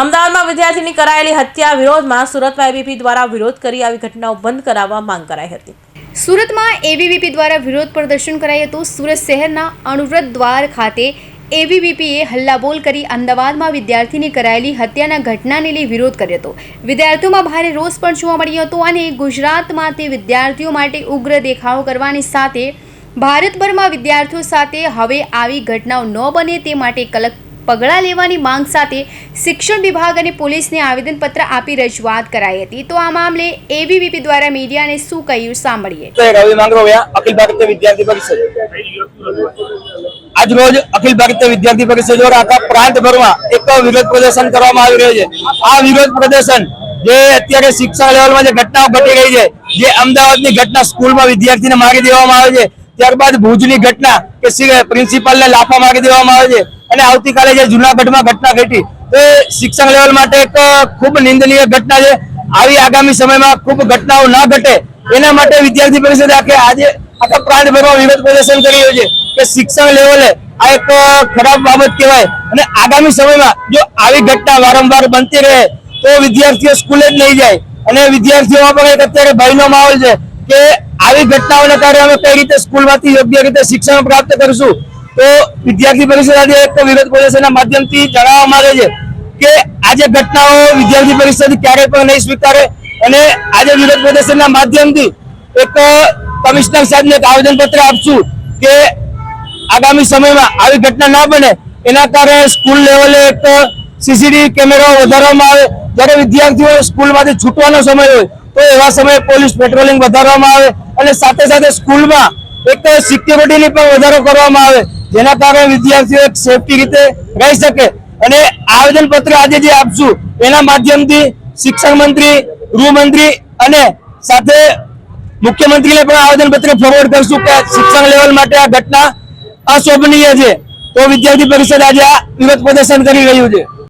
અમદાવાદમાં વિદ્યાર્થીની કરાયેલી હત્યા વિરોધમાં સુરતમાં એબીપી દ્વારા વિરોધ કરી આવી ઘટનાઓ બંધ કરાવવા માંગ કરાઈ હતી. સુરતમાં એબીવીપી દ્વારા વિરોધ પ્રદર્શન કરાયું હતું. સુરત શહેરના અણુવ્રત દ્વાર ખાતે એબીવીપીએ હલ્લાબોલ કરી અમદાવાદમાં વિદ્યાર્થીની કરાયેલી હત્યાના ઘટનાને લઈ વિરોધ કર્યો હતો. વિદ્યાર્થીઓમાં ભારે રોષ પણ જોવા મળ્યો હતો અને ગુજરાતમાં તે વિદ્યાર્થીઓ માટે ઉગ્ર દેખાવો કરવાની સાથે ભારતભરમાં વિદ્યાર્થીઓ સાથે હવે આવી ઘટનાઓ ન બને તે માટે કલક પગલાં લેવાની માંગ સાથે શિક્ષણ વિભાગ અને પોલીસને આવેદનપત્ર આપી રજૂઆત કરાઈ હતી. તો આ મામલે એબીવીપી દ્વારા મીડિયાને શું કહ્યું સાંભળીએ. પરિષદ. આજ રોજ અખિલ ભારતીય વિદ્યાર્થી પરિષદ દ્વારા આખા પ્રાંતભરમાં એક વિરોધ પ્રદર્શન કરવામાં આવી રહ્યું છે. આ વિરોધ પ્રદર્શન જે અત્યારે શિક્ષણ લેવલમાં જે ઘટનાઓ ઘટી રહી છે, જે અમદાવાદની ઘટના સ્કૂલમાં વિદ્યાર્થીને મારી દેવામાં આવે છે. ત્યારબાદ ભુજની ઘટના કે પ્રિન્સિપાલને લાફા મારી દેવામાં આવે છે. અને આવતીકાલે જે જુનાગઢમાં ઘટના ઘટી, તો શિક્ષણ લેવલ માટે એક ખૂબ નિંદનીય ઘટના છે. આવી આગામી સમયમાં ખૂબ ઘટનાઓ ના ઘટે, એના માટે વિદ્યાર્થી પરિષદ આખે, આજે આખા પ્રાંતભરમાં વિરોધ પ્રદર્શન કરી રહ્યું છે કે શિક્ષણ લેવલે આ એક ખરાબ બાબત કહેવાય. અને આગામી સમયમાં જો આવી ઘટના વારંવાર બનતી રહે, તો વિદ્યાર્થીઓ સ્કૂલે જ નહીં જાય. અને વિદ્યાર્થીઓમાં પણ એક અત્યારે ભયનો માહોલ છે કે આવી ઘટનાઓને કારણે અમે કઈ રીતે સ્કૂલમાંથી યોગ્ય રીતે શિક્ષણ પ્રાપ્ત કરીશું. તો વિદ્યાર્થી પરિષદ આજે એક વિરોધ પ્રદર્શનના માધ્યમથી જણાવવામાં આવે છે કે આજે ઘટનાઓ વિદ્યાર્થી પરિષદ ક્યારેય પણ નહીં સ્વીકારે અને આજે વિરોધ પ્રદર્શનના માધ્યમથી એક કમિશનર સાહેબને એક આવેદનપત્ર આપશું કે આગામી સમયમાં આવી ઘટના ના બને. એના કારણે સ્કૂલ લેવલે એક સીસીટીવી કેમેરા વધારવામાં આવે. જ્યારે વિદ્યાર્થીઓ સ્કૂલમાંથી છૂટવાનો સમય હોય, તો એવા સમયે પોલીસ પેટ્રોલિંગ વધારવામાં આવે અને સાથે સાથે સ્કૂલમાં એક સિક્યોરિટીની પણ વધારો કરવામાં આવે. જેના કારણે વિદ્યાર્થીઓ એક સેફટી રીતે રહી શકે. અને આવેદન પત્ર આજે જે આપશું, એના માધ્યમથી શિક્ષણ મંત્રી ગૃહમંત્રી અને સાથે મુખ્યમંત્રીને પણ આવેદન પત્ર ફોરવર્ડ કરશું કે શિક્ષણ લેવલ માટે આ ઘટના અશોભનીય છે. તો વિદ્યાર્થી પરિષદ આજે આ વિરોધ પ્રદર્શન કરી રહ્યું છે.